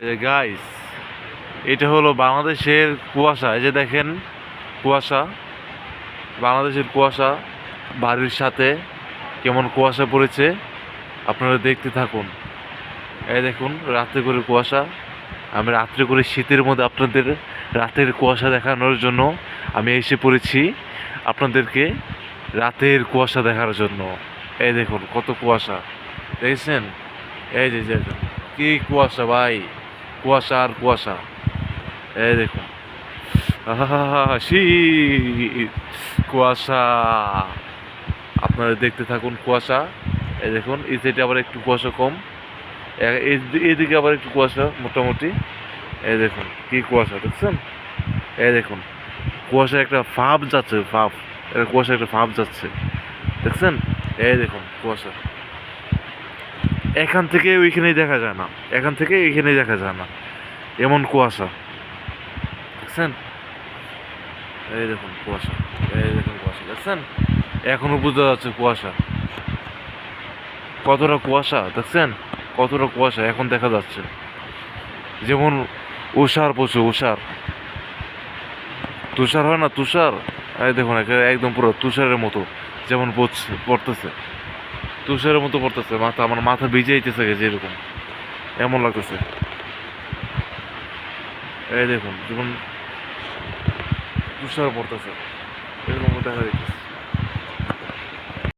Guys এটা হলো বাংলাদেশের কুয়াশা। এই যে দেখেন, কুয়াশা। বাংলাদেশের কুয়াশা, বাড়ির সাথে কেমন কুয়াশা পড়েছে, আপনারা দেখতে থাকুন। এই দেখুন রাত্রে করে কুয়াশা। আমি রাত্রে করে শীতের মধ্যে আপনাদের রাতের কুয়াশা দেখানোর জন্য আমি এসে পড়েছি আপনাদেরকে রাতের কুয়াশা দেখার জন্য। এই দেখুন, কত কুয়াশা। দেখেছেন? এই যে, কি কুয়াশা ভাই। কুয়াশা আর কুয়াশা। এই দেখুন। শীত কুয়াশা। আপনারা দেখতে থাকুন কুয়াশা। এই দেখুন, এই সাইডে আবার একটু কুয়াশা কম। এ- এইদিকে আবার একটু কুয়াশা মোটামুটি। এই দেখুন, কি কুয়াশা, দেখছেন? এই দেখুন কুয়াশা একটা ফাপ যাচ্ছে ফাপ একটা কুয়াশা একটা ফাপ যাচ্ছে। দেখছেন? এই দেখুন, কুয়াশা। এখান থেকে ওইখানেই দেখা যায় না। এখান থেকে এইখানেই দেখা যায় না। এমন কুয়াশা। দেখছেন? এই দেখুন কুয়াশা। এই দেখুন কুয়াশা। দেখছেন? এখনও বোঝা যাচ্ছে কুয়াশা। কতটা কুয়াশা, দেখছেন? কতটা কুয়াশা এখন দেখা যাচ্ছে। যেমন উষার পশু উষার তুষার হয় না? তুষার? এই দেখুন, একে একদম পুরো তুষারের মতো যেমন পড়ছে পড়তেছে। তুষারের মতো পড়তেছে, মাথা, আমার মাথা ভিজে যেতেছে গেছে এরকম এমন লাগতেছে। এই দেখুন, যেমন তুষার পড়তেছে, এরকম দেখা যাচ্ছে